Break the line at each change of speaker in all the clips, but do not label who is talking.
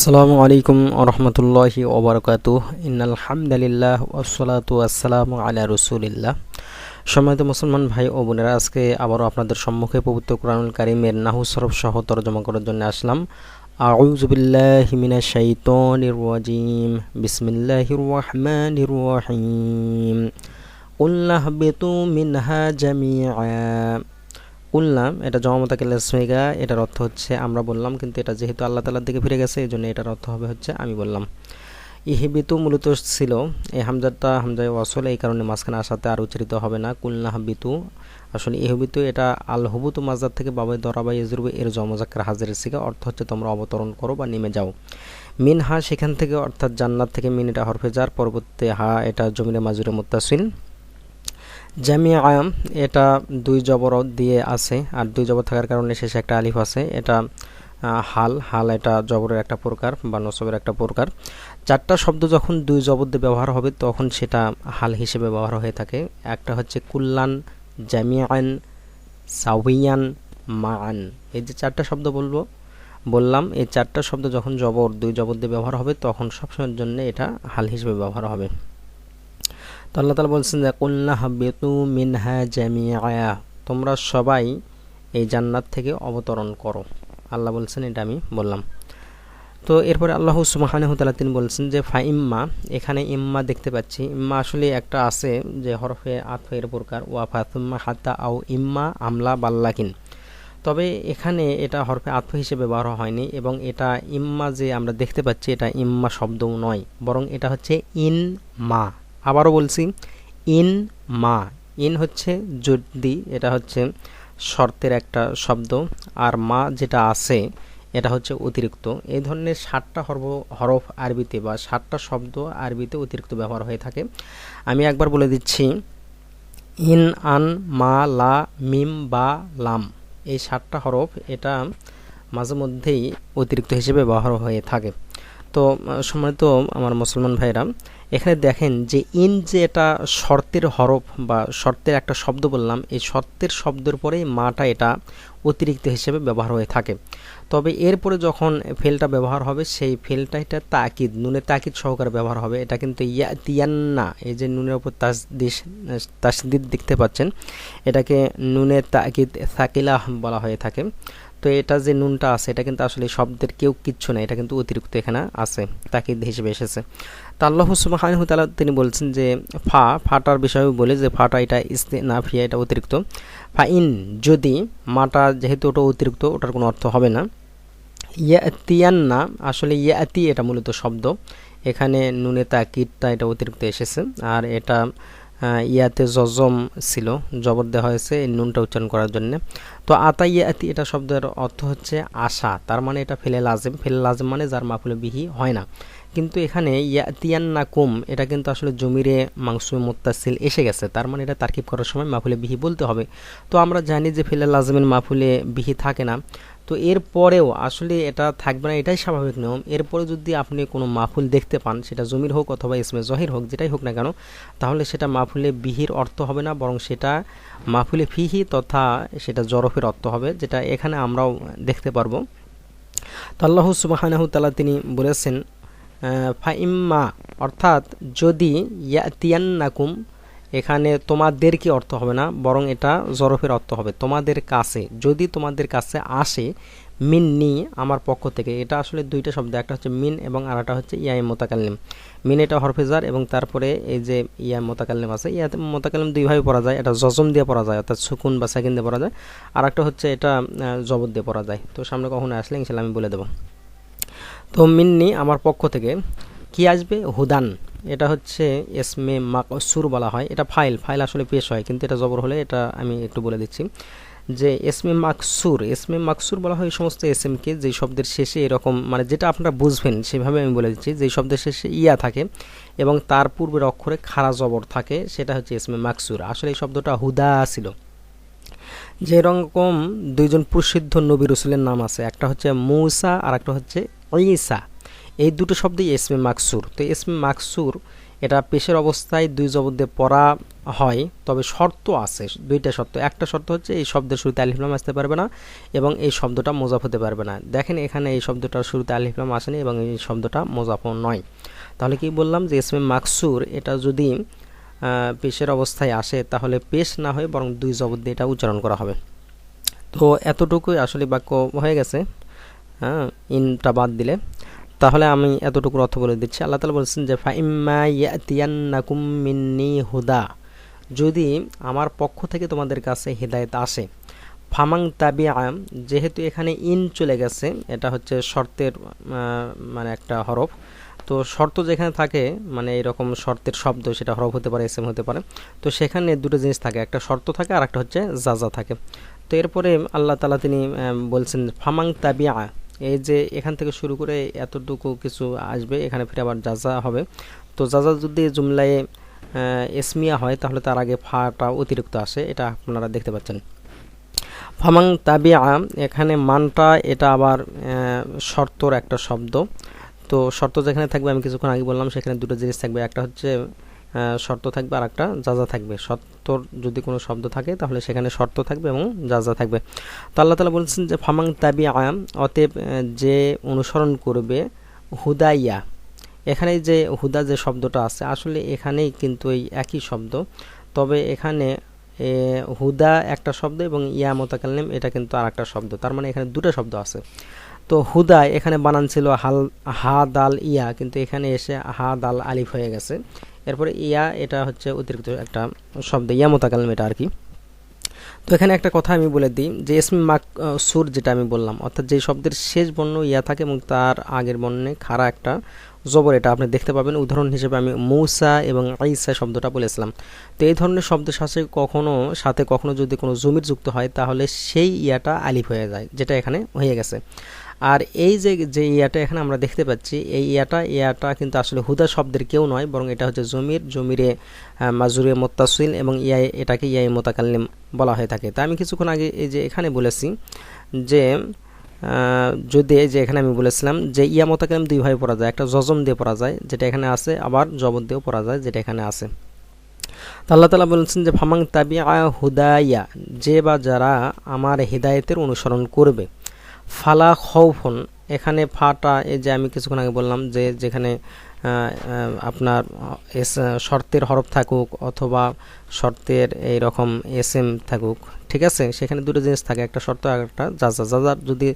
আসসালামু আলাইকুম রহমতুল্লাহি ওবরকাতু ইন্নাল হামদালিল্লাহ ওসলাতু আসসালামু আলা রসুলিল্লাহ। সম্মানিত মুসলমান ভাই ও বোনেরা, আজকে আবারও আপনাদের সম্মুখে পবিত্র কোরআনুল কারিমের নাহু সরফ সহ তরজমা করার জন্য আসলাম। আউজবিল্লাহিমিনা শাইতন ইরওয়াজিম বিসমিল্লাহির রহমানির রহিম। উল্লাহ বেতু মিনহা জামিয়া উল্লাম, এটা জমামতাকে লেসমেগা এটার অর্থ হচ্ছে আমরা বললাম, কিন্তু এটা যেহেতু আল্লাহ তালার দিকে ফিরে গেছে এই জন্য এটার অর্থ হবে হচ্ছে আমি বললাম। ইহিবিতু মূলত ছিল, এই হামজাটা হামজায় ওয়াসল, এই কারণে মাঝখানে আসাতে আর উচ্চারিত হবে না, কুলনা হাবিতু। আসলে ইহবিতু এটা আল হুবুতু মাজার থেকে বাবাই দরাবাই ইজরুব এর জমজাক্কার হাজারের শিখা অর্থ হচ্ছে তোমরা অবতরণ করো বা নেমে যাও। মিন হা সেখান থেকে, অর্থাৎ জান্নাত থেকে মিন এটা হরফে যার পরবর্তী হা এটা জমিনে মাজুরে মুত্তাসিল জামিয়া আয়াম, এটা দুই জবর দিয়ে আছে, আর দুই জবর থাকার কারণে শেষে একটা আলিফ আছে। এটা হাল হাল এটা জবরের একটা প্রকার বা নসবের একটা প্রকার। চারটা শব্দ যখন দুই জবর দিয়ে ব্যবহার হবে, তখন সেটা হাল হিসেবে ব্যবহার হয়ে থাকে। একটা হচ্ছে কুল্লান জামিয়ান সাউইয়ান মান এই যে চারটা শব্দ বলব, বললাম, এই চারটা শব্দ যখন জবর, দুই জবর দিয়ে ব্যবহার হবে, তখন সবসময়ের জন্য এটা হাল হিসেবে ব্যবহার হবে। তো আল্লাহ তালা বলছেন যে কুল্লা হাবিতু মিনহা জামিয়া তোমরা সবাই এই জান্নাত থেকে অবতরণ করো। আল্লাহ বলছেন, এটা আমি বললাম। তো এরপরে আল্লাহ সুবাহানহতালা তিনি বলছেন যে, ফা ইম্মা, এখানে ইম্মা দেখতে পাচ্ছি। ইম্মা আসলে একটা আছে যে, হরফে আতফের প্রকার। ওয়া ফাতুম্মা হাত্তা আও ইম্মা আমলা বাল্লাকিন। তবে এখানে এটা হরফে আত্ম হিসেবে ব্যবহার হয়নি এবং এটা ইম্মা যে আমরা দেখতে পাচ্ছি, এটা ইম্মা শব্দও নয়। বরং এটা হচ্ছে ইন মা। আবারও বলছি, ইন মা। ইন হচ্ছে যদি, এটা হচ্ছে শর্তের একটা শব্দ। আর মা যেটা আছে, এটা হচ্ছে অতিরিক্ত। এই ধরনের ষাটটা হরফ হরফ আরবিতে বা ষাটটা শব্দ আরবিতে অতিরিক্ত ব্যবহার হয়ে থাকে। আমি একবার বলে দিচ্ছি, ইন, আন, মা, লা, মিম, বা, লাম। এই ষাটটা হরফ এটা মাঝে মধ্যেই অতিরিক্ত হিসেবে ব্যবহার হয়ে থাকে। তো সম্মানিত আমার মুসলমান ভাইরা এখানে দেখেন যে ইন যে এটা শর্তের হরফ বা শর্তের একটা শব্দ বললাম, এই শর্তের শব্দের পরেই মাটা এটা অতিরিক্ত হিসেবে ব্যবহার হয়ে থাকে। তবে এরপরে যখন ফেলটা ব্যবহার হবে, সেই ফেলটা এটা তাকিদ, নুনের তাকিদ সহকারে ব্যবহার হবে। এটা কিন্তু ইয়া তিয়ান্না এই যে নুনের উপর তাসদিস, তাসদিদ দেখতে পাচ্ছেন, এটাকে নুনের তাকিদ সাকিলাহ বলা হয়ে থাকে। তো এটা যে নুনটা আছে, এটা কিন্তু আসলে শব্দের কেউ কিচ্ছু না এটা কিন্তু অতিরিক্ত এখানে আছে তাকিদ হিসেবে এসেছে। তা আল্লাহ সুবাহানহু তালা তিনি বলছেন যে, ফা, ফাটার বিষয়ে বলে যে, ফাটা এটা ইস্তে না ফিয়া এটা অতিরিক্ত। ফা ইন, যদি মাটা যেহেতু ওটা অতিরিক্ত, ওটার কোনো অর্থ হবে না। ইয়াতিয়ান না আসলে ইয়াতি এটা মূলত শব্দ। এখানে নুনে তাকিদটা এটা অতিরিক্ত এসেছে, আর এটা ইয়াতে জজম ছিল, জবর দেওয়া হয়েছে এই নুনটা উচ্চারণ করার জন্য। তো আতা ইয়াতি এটা শব্দের অর্থ হচ্ছে আশা, তার মানে এটা ফেলে লাজেম। ফেলে লাজেম মানে যার মাফুলে বিহি হয় না। কিন্তু এখানে ইয়াতিয়ান না কুম এটা কিন্তু আসলে জমিরে মাংসুমে মোত্তাসিল এসে গেছে। তার মানে এটা তারকিব করার সময় মাফুলে বিহি বলতে হবে। তো আমরা জানি যে ফিলাল লাজমের মাফুলে বিহি থাকে না। তো এরপরেও আসলে এটা থাকবে না, এটাই স্বাভাবিক নিয়ম। এরপরে যদি আপনি কোনো মাফুল দেখতে পান, সেটা জমির হোক অথবা ইসমে জহির হোক, যেটাই হোক না কেন, তাহলে সেটা মাহফুলে বিহির অর্থ হবে না, বরং সেটা মাফুলে ফিহি তথা সেটা জরফের অর্থ হবে, যেটা এখানে আমরাও দেখতে পারব। তো আল্লাহ সুবাহানাহু তালা তিনি বলেছেন ফাইম্মা, অর্থাৎ যদি ইয়াতিয়ান্নাকুম, এখানে তোমাদের কি অর্থ হবে না, বরং এটা জরফের অর্থ হবে, তোমাদের কাছে, যদি তোমাদের কাছে আসে, মিন নি, আমার পক্ষ থেকে, এটা আসলে দুইটা শব্দ, একটা হচ্ছে মিন এবং আরেকটা হচ্ছে ইয়াই মোতাকাল্লিম। মিন এটা হরফেজার এবং তারপরে এই যে ইয়া মোতাকাল্লিম আছে ইয়াতে মোতাকাল্লিম দুইভাবে পড়া যায়, এটা জজম দিয়ে পড়া যায়, অর্থাৎ সুকুন বা সেকেন্ড দিয়ে পড়া যায় আর একটা হচ্ছে এটা জবর দিয়ে পড়া যায়। তো সামনে কখনো আসলে ইনশাল্লাহ আমি বলে দেবো। তো মিন্নি আমার পক্ষ থেকে, কি আসবে? হুদান। এটা হচ্ছে এসমে মাকসুর বলা হয়। এটা ফাইল ফাইল আসলে পেশ হয়, কিন্তু এটা জবর হলে এটা আমি একটু বলে দিচ্ছি। যে এসমে মাকসুর এসমে মাকসুর বলা হয় সমস্ত এস এসএমকে যেই শব্দের শেষে এরকম মানে যেটা আপনারা বুঝবেন, সেভাবে আমি বলে দিচ্ছি, যেই শব্দের শেষে ইয়া থাকে এবং তার পূর্বের অক্ষরে খাড়া জবর থাকে, সেটা হচ্ছে এসমে মাকসুর। আসলে এই শব্দটা হুদা ছিল। যেরকম দুইজন প্রসিদ্ধ নবী রসুলের নাম আছে। একটা হচ্ছে মৌসা আর একটা হচ্ছে ঈসা। এই দুটো শব্দই এসমে মাকসুর। তো এসমে মাকসুর, এটা পেশের অবস্থায় দুই জবর দিয়ে পড়া হয়, তবে শর্ত আছে, দুইটা শর্ত। একটা শর্ত হচ্ছে এই শব্দের শুরুতে আলিফলাম আসতে পারবে না, এবং এই শব্দটা মোজাফ হতে পারবে না। দেখেন এখানে এই শব্দটার শুরুতে আলিফলাম আসেনি, এবং এই শব্দটা মোজাফ নয়। তাহলে কি বললাম যে এসমে মাকসুর, এটা যদি পেশের অবস্থায় আসে, তাহলে পেশ না হয়ে বরং দুই জবর দিয়ে এটা উচ্চারণ করা হবে। তো এতটুকুই আসলে বাক্য হয়ে গেছে। হ্যাঁ ইনটা বাদ দিলে। তাহলে আমি এতটুকু অর্থ বলে দিচ্ছি। আল্লাহ তালা বলছেন যে, ফাইম্মা ইয়াতিয়ান্নাকুম মিন্নি হুদা। যদি আমার পক্ষ থেকে তোমাদের কাছে হেদায়ত আসে, ফামাং তাবিয়া যেহেতু এখানে ইন চলে গেছে, এটা হচ্ছে শর্তের মানে একটা হরফ তো শর্ত যেখানে থাকে মানে এরকম শর্তের শব্দ, সেটা হরফ হতে পারে, এসএম হতে পারে, তো সেখানে দুটো জিনিস থাকে, একটা শর্ত থাকে আর একটা হচ্ছে জাজা থাকে। তো এরপরে আল্লাহ তালা তিনি বলছেন, ফামাং তাবিয়া এই যে এখান থেকে শুরু করে এতটুকু কিছু আসবে, এখানে ফিরে আবার যাজা হবে। তো যাজা যদি জুমলায় এসমিয়া হয়, তাহলে তার আগে ফাটা অতিরিক্ত আসে, এটা আপনারা দেখতে পাচ্ছেন। ফামাং তাবিয়া এখানে মানটা, এটা আবার শর্তর একটা শব্দ। তো শর্ত যেখানে থাকবে, আমি কিছুক্ষণ আগে বললাম, সেখানে দুটো জিনিস থাকবে। একটা হচ্ছে শর্ত থাকবে আর একটা যাজা থাকবে। শর্তর যদি কোনো শব্দ থাকে, তাহলে সেখানে শর্ত থাকবে এবং যাজা থাকবে। তো আল্লাহ তালা বলছেন যে ফামাং তাবি আয়াম অতএব যে অনুসরণ করবে, হুদাইয়া। এখানে যে হুদা যে শব্দটা আছে, আসলে এখানেই কিন্তু এই একই শব্দ। তবে এখানে হুদা একটা শব্দ এবং ইয়া মোতাকালিম এটা কিন্তু আর একটা শব্দ। তার মানে এখানে দুটো শব্দ আছে। তো হুদা এখানে বানান ছিল হাল, হা দাল ইয়া, কিন্তু এখানে এসে হা দাল আলিফ হয়ে গেছে। এরপরে ইয়া, এটা হচ্ছে অতিরিক্ত একটা শব্দ ইয়া মোতাকালিম এটা আর কি। তো এখানে একটা কথা আমি বলে দিই, যে ইসমি মাক সুর যেটা আমি বললাম, অর্থাৎ যে শব্দের শেষ বর্ণ ইয়া থাকে এবং তার আগের বর্ণে খাড়া একটা জবর, এটা আপনি দেখতে পাবেন। উদাহরণ হিসেবে আমি মৌসা এবং আইসা শব্দটা বলেছিলাম। তো এই ধরনের শব্দের সাথে কখনো সাথে কখনো যদি কোনো জমির যুক্ত হয়, তাহলে সেই ইয়াটা আলিফ হয়ে যায়, যেটা এখানে হয়ে গেছে। আর এই যে যে ইয়াটা এখানে আমরা দেখতে পাচ্ছি, এই ইয়াটা ইয়াটা কিন্তু আসলে হুদা শব্দের কেউ নয়, বরং এটা হচ্ছে জমির, জমিরে মাজুরে মোত্তাসিল এবং ইয়া এটাকে ইয়াই মোতাকাল্লিম বলা হয়ে থাকে। তা আমি কিছুক্ষণ আগে এই যে এখানে বলেছি যে যদি যে এখানে আমি বলেছিলাম যে ইয়া মোতাকালিম দুইভাবে পড়া যায়, একটা জজম দিয়ে পড়া যায়, যেটা এখানে আছে, আবার জবর দিয়েও পড়া যায়, যেটা এখানে আছে। আল্লাহ তালা বলছেন যে ফামাং তাবিয়া হুদাইয়া যে বা যারা আমার হৃদায়তের অনুসরণ করবে ফালা খৌফুন, এখানে ফাটা এই যে আমি কিছুক্ষণ আগে বললাম যে যেখানে আপনার এস শর্তের হরফ থাকুক অথবা শর্তের এই রকম এস এম থাকুক ঠিক আছে? সেখানে দুটো জিনিস থাকে, একটা শর্ত একটা যাজা যাজার যদি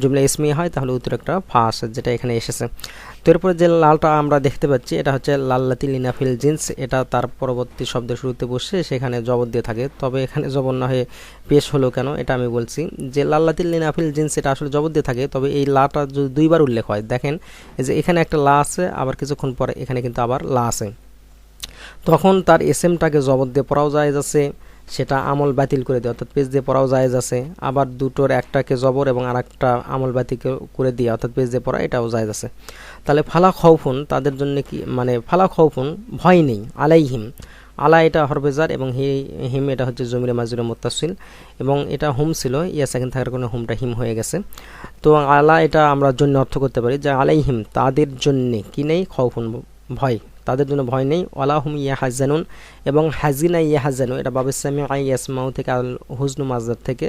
জুমলা ইসমি হয়, তাহলে উত্তর একটা ফা আসে যেটা এখানে এসেছে। তো এরপরে যে লালটা আমরা দেখতে পাচ্ছি, এটা হচ্ছে লাল্লাতি লিনাফিল জিন্স। এটা তার পরবর্তী শব্দের শুরুতে বসে সেখানে জবর দিয়ে থাকে। তবে এখানে জবর না হয়ে পেশ হলো কেন, এটা আমি বলছি। যে লাল্লাতিল লিনাফিল জিন্স, এটা আসলে জবর দিয়ে থাকে, তবে এই লাটা যদি দুইবার উল্লেখ হয়, দেখেন যে এখানে একটা লা আছে, আবার কিছুক্ষণ পরে এখানে কিন্তু আবার লা আছে। তখন তার এস এমটাকে জবর দিয়ে পড়াও যায় যাচ্ছে সেটা আমল বাতিল করে দেয় অর্থাৎ পেজ দিয়ে পড়াও জায়েজ আছে। আবার দুটোর একটাকে জবর এবং আর একটা আমল বাতিল করে দিয়ে অর্থাৎ পেজ দিয়ে পড়া, এটাও জায়েজ আছে। তাহলে ফালা খৌফুন তাদের জন্য কি মানে ফালা খৌফুন ভয় নেই, আলাইহিম। আলা এটা হরবেজার এবং হি, হিম এটা হচ্ছে জমিরে মাজুরে মোত্তাসিল এবং এটা হুম ছিল ইয়া সেকেন্ড থাকার কারণে হুমটা হিম হয়ে গেছে। তো আলা এটা আমরা জন্য অর্থ করতে পারি যে আলাইহিম তাদের জন্যে কি নেই খৌফুন ভয়। তাদের জন্য ভয় নেই। ওয়ালাহুম ইয়া হাজানুন এবং হাজিনা ইয়া হাজানু এটা বাবুসামি আই ইয়াসমাউ থেকে, আল হুজনু মাজার থেকে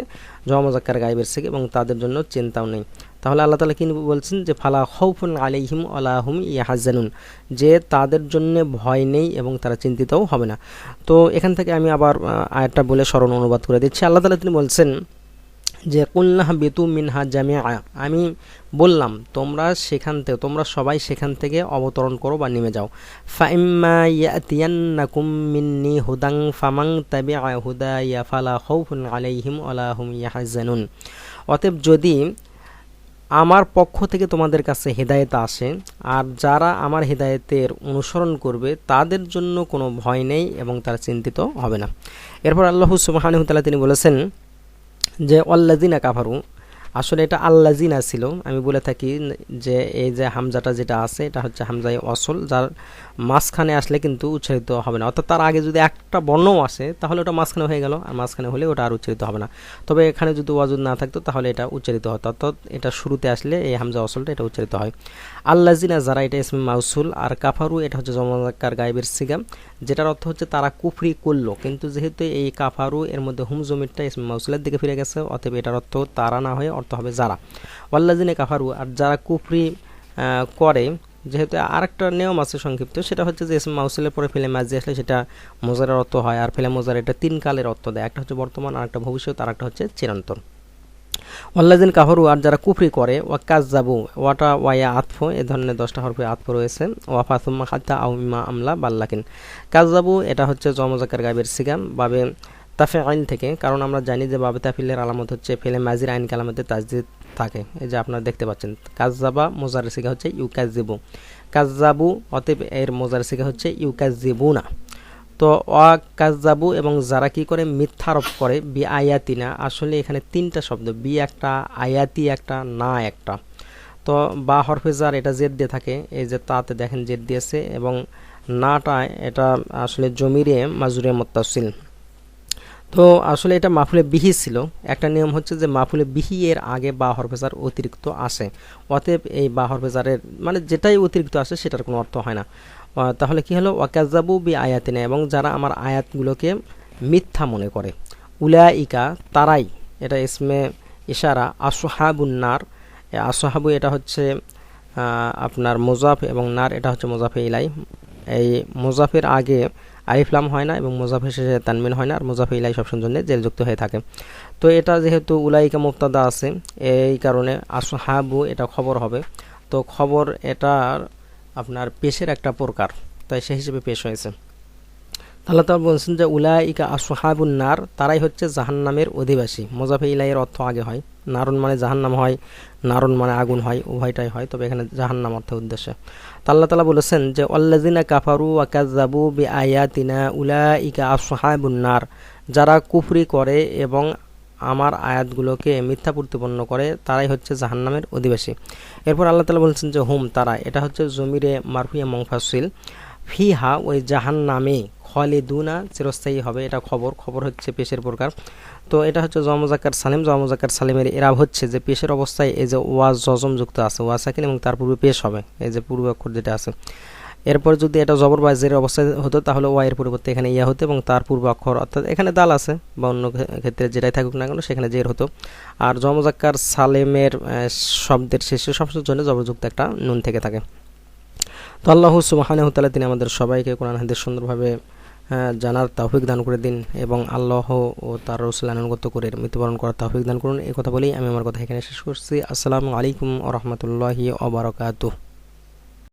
জমাজাক্কার গাইবের থেকে এবং তাদের জন্য চিন্তাও নেই। তাহলে আল্লাহ তালা কি বলছেন যে, ফালা খৌফুন আলিহিম আলাহুম ইয়া হাজানুন যে তাদের জন্য ভয় নেই এবং তারা চিন্তিতও হবে না। তো এখান থেকে আমি আবার আয়াতটা বলে স্মরণ অনুবাদ করে দিচ্ছি। আল্লাহ তালা তিনি বলছেন যে কুল্লাহ বেতু মিনহা জামিয়া আমি বললাম, তোমরা সেখান থেকে, তোমরা সবাই সেখান থেকে অবতরণ করো বা নেমে যাও। ফাইম্মা মিন্নি হুদাং ফামাং তাবিআ হুদায়া ফালা খাউফুন আলাইহিম ওয়ালা হুম ইয়াহজানুন। অতএব যদি আমার পক্ষ থেকে তোমাদের কাছে হেদায়েত আসে, আর যারা আমার হেদায়েতের অনুসরণ করবে, তাদের জন্য কোনো ভয় নেই এবং তারা চিন্তিত হবে না। এরপর আল্লাহ সুবাহানুতালা তিনি বলেছেন যে অল্লাদিনা কাফারু, আসলে এটা আল্লাজিনা ছিল। আমি বলে থাকি যে এই যে হামজাটা যেটা আছে, এটা হচ্ছে হামজাই অসল যার মাঝখানে আসলে কিন্তু উচ্চারিত হবে না। অর্থাৎ তার আগে যদি একটা বর্ণও আসে, তাহলে ওটা মাঝখানে হয়ে গেল, আর মাঝখানে হলে ওটা আর উচ্চারিত হবে না। তবে এখানে যদি ওয়াজুদ না থাকতো, তাহলে এটা উচ্চারিত হতো। অর্থাৎ এটা শুরুতে আসলে এই হামজা অসলটা এটা উচ্চারিত হয়। আল্লাজিনা যারা, এটা ইসমে মাউসুল, আর কাফারু, এটা হচ্ছে জমাকার গাইবের সিগাম। যেটার অর্থ হচ্ছে তারা কুফরি করল। কিন্তু যেহেতু এই কাফারু এর মধ্যে হুম জমিরটা ইসমে মাউসুলের দিকে ফিরে গেছে, অতএব এটার অর্থ তারা না হয়ে অর্থ হবে যারা। ওয়াল্লাজিনে কাফারু, আর যারা কুফরি করে, যেহেতু আরেকটা নিয়ম আছে সংক্ষিপ্ত, সেটা হচ্ছে যে ইসম মাউসিলের পরে ফেলে মাঝে আসলে সেটা মোজারের অর্থ হয়, আর ফেলে মোজার এটা তিন কালের অর্থ দেয়। একটা হচ্ছে বর্তমান আর একটা ভবিষ্যৎ আর একটা হচ্ছে চিরন্তন। ওয়াল্লাজিন কাহরু আর যারা কুফরি করে ওয়া কাজ যাবু ওয়াটা ওয়াইয়া আতফ, এ ধরনের দশটা হরফে আতফ রয়েছে। ওয়া ফাতুম্মা খাদ্দা আউমিমা আমলা বাল্লাকিন। কাজ যাবু এটা হচ্ছে জমজাকার গাইবের সিগাম। বাবে তাফে আইন থেকে, কারণ আমরা জানি যে বাবে তাফিলের আলামত হচ্ছে ফেলে মাজির আইন কালামতে তাজদিদ থাকে। এই যে আপনারা দেখতে পাচ্ছেন কাজাবা মোজার সিগা হচ্ছে ইউকাজিবু কাজাবু অতএব এর মোজার সিগা হচ্ছে ইউকাজিবু না তো অকাজাবু এবং যারা কি করে মিথ্যারোপ করে বি আয়াতিনা আসলে এখানে তিনটা শব্দ, বি একটা, আয়াতি একটা, না একটা। তো বা হরফেজার এটা জেদ দিয়ে থাকে, এই যে তাতে দেখেন জেদ দিয়েছে এবং নাটা এটা আসলে জমিরে মাজুরে মোত্তাসিল। তো আসলে এটা মাফুলে বিহি ছিল, একটা নিয়ম হচ্ছে যে মাফুলে বিহি এর আগে বা হরফেজার অতিরিক্ত আসে। অতএব এই বা হরফেজারের মানে যেটাই অতিরিক্ত আসে সেটার কোনো অর্থ হয় না। তাহলে কি হলো? ওয়াকাজাবু বি আয়াতিনে এবং যারা আমার আয়াতগুলোকে মিথ্যা মনে করে। উলা ইকা তারাই, এটা ইসমে ইশারা আসহাবুন্নার আসহাবু এটা হচ্ছে আপনার মোজাফ এবং নার, এটা হচ্ছে মোজাফে ইলাই। এই মোজাফের আগে আরিফলাম হয় না, এবং মোজাফের শেষে তানমিন হয় না, আর মোজাফে ইলাই সবসময় জন্য জেলযুক্ত হয়ে থাকে। তো এটা যেহেতু উলাইকা মুক্তাদা আছে, এই কারণে আসহাবু এটা খবর হবে। তো খবর এটার আপনার পেশের একটা প্রকার, তাই সে হিসেবে পেশ হয়েছে। আল্লাহ তালা বলছেন যে, উলাইকা আসহাবুন নার, তারাই হচ্ছে জাহান্নামের অধিবাসী। মোজাফে ইলাইয়ের অর্থ আগে হয়। নারুন মানে জাহান্নাম হয়, নারুন মানে আগুন হয়, উভয়টাই হয়, তবে এখানে জাহান্নাম অর্থের উদ্দেশ্যে। তা আল্লাহ তালা বলেছেন যে অল্লাজিনা কাফারু আকাজাবু বি আয়াতিনা উলাইকা আসহাবুন নার, যারা কুফরি করে এবং আমার আয়াতগুলোকে মিথ্যা প্রতিপন্ন করে, তারাই হচ্ছে জাহান্নামের অধিবাসী। এরপর আল্লাহ তালা বলছেন যে, হুম, তারা, এটা হচ্ছে জমিরে মারফিয়া মংফাসিল ফিহা ওই জাহান নামে খালিদুনা চিরস্থায়ী হবে, এটা খবর। খবর হচ্ছে পেশের প্রকার। তো এটা হচ্ছে জমজাকার সালিম। জমজাকার সালিমের এরা হচ্ছে যে, পেশের অবস্থায় এই যে ওয়াজ জজম যুক্ত আছে, ওয়াজ সাকিন এবং তার পূর্বে পেশ হবে, এই যে পূর্ব অক্ষর যেটা আছে। এরপর যদি এটা জবর বা জের অবস্থায় হতো, তাহলে ওয়াইয়ের পরিবর্তে এখানে ইয়া হতো এবং তার পূর্ব অক্ষর, অর্থাৎ এখানে দাল আছে বা অন্য ক্ষেত্রে যেটাই থাকুক না কেন, সেখানে জের হতো। আর জমজাক্কার সালেমের শব্দের শেষে সবসময় জন্য জবরযুক্ত একটা নুন থেকে থাকে। তো আল্লাহ সুবাহানহ তালা তিনি আমাদের সবাইকে কোরআন হাদিস সুন্দরভাবে জানার তৌফিক দান করে দিন এবং আল্লাহ ও তার রসুল আনুগত করে মৃত্যুবরণ করার তৌফিক দান করুন। এই কথা বলেই আমি আমার কথা এখানে শেষ করছি। আসসালামু আলাইকুম ও রহমতুল্লাহি ওবরাকাতুহ